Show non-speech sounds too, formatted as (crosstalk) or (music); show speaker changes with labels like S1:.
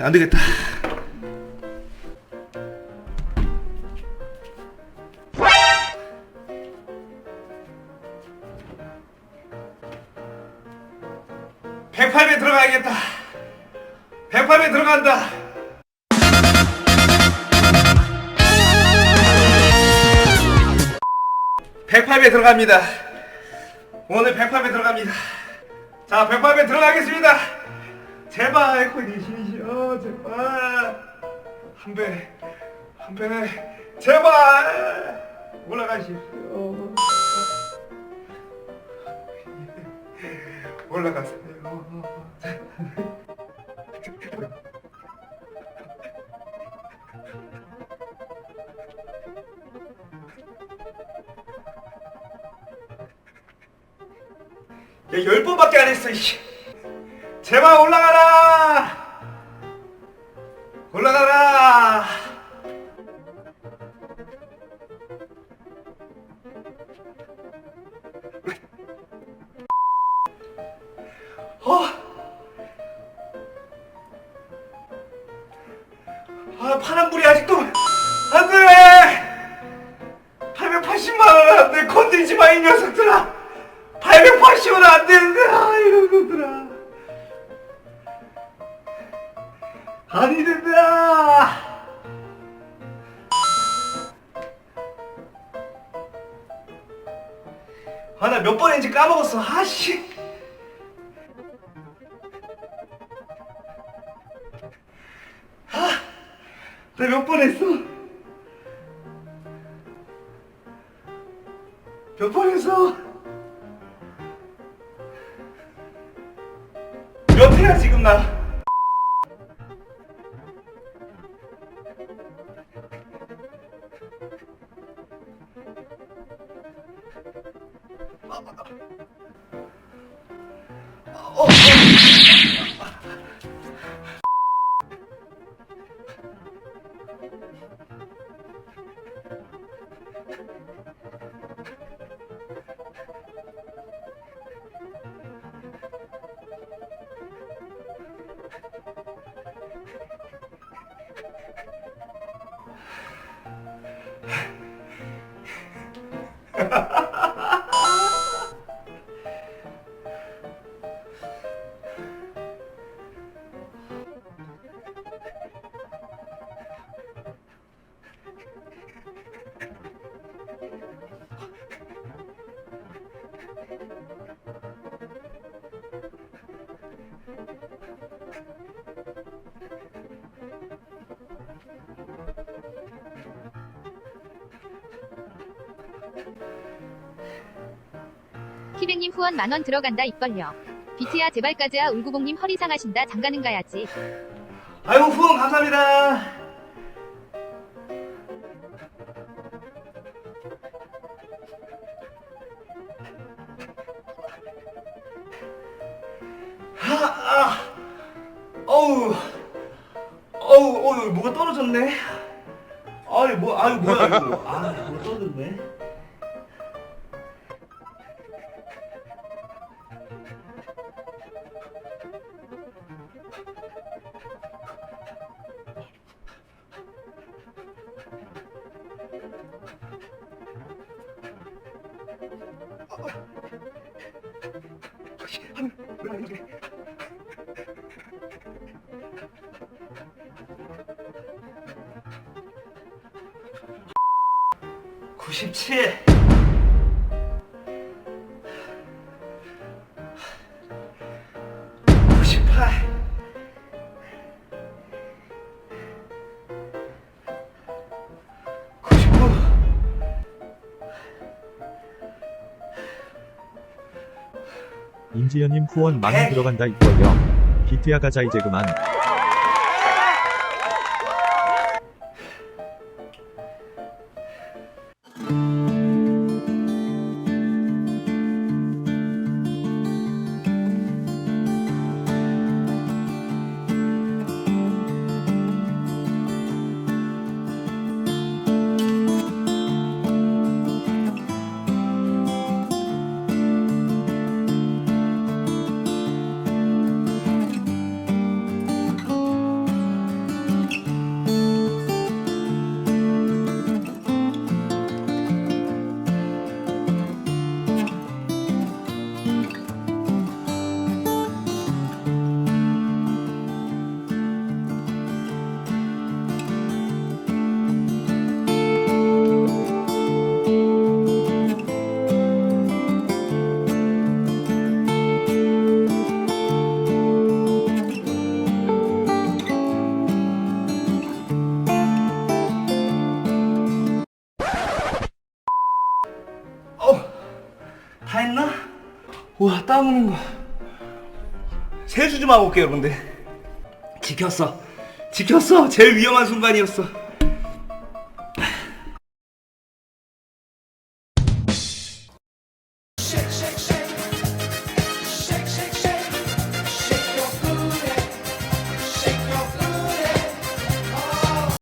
S1: 안 되겠다. 백팔배 들어가야겠다. 백팔배 들어간다. 백팔배 들어갑니다. 오늘 백팔배 들어갑니다. 자, 백팔배 들어가겠습니다. 제발 컨디션이시여 제발 한 배, 한 배는 제발 올라가십시오. (laughs) 올라가세요. (laughs) 야, 열 번밖에 안 했어, 이씨. 제발 올라가라! 올라가라! 어? 아, 파란 불이 아직도 안 돼! 880만원 안 돼! 건들지 마, 이 녀석들아! 880원 안 되는데, 아, 이런 것들아! 아니 된다! 아, 나 몇번 했는지 까먹었어. 아씨. 아, 나 몇 번 했어. 몇 번 했어. 몇 회야, 지금 나? Bye.
S2: 키백님 후원 만원 들어간다 입벌려. 비트야 제발 까지야 울구봉님 허리 상하신다 장가는 가야지.
S1: 아이고 후원 감사합니다. 아, 아, 어우, 어우, 어우, 뭐가 떨어졌네. 아유, 뭐, 아유, 뭐야, 이거. 아, 뭐 떨어졌네. 97 98
S3: 임지연님 후원 만원 들어간다 이걸요. 비트야 가자 이제 그만.
S1: 참는 거. 세수 좀 하고 올게요, 여러분들. 지켰어. 지켰어. 제일 위험한 순간이었어.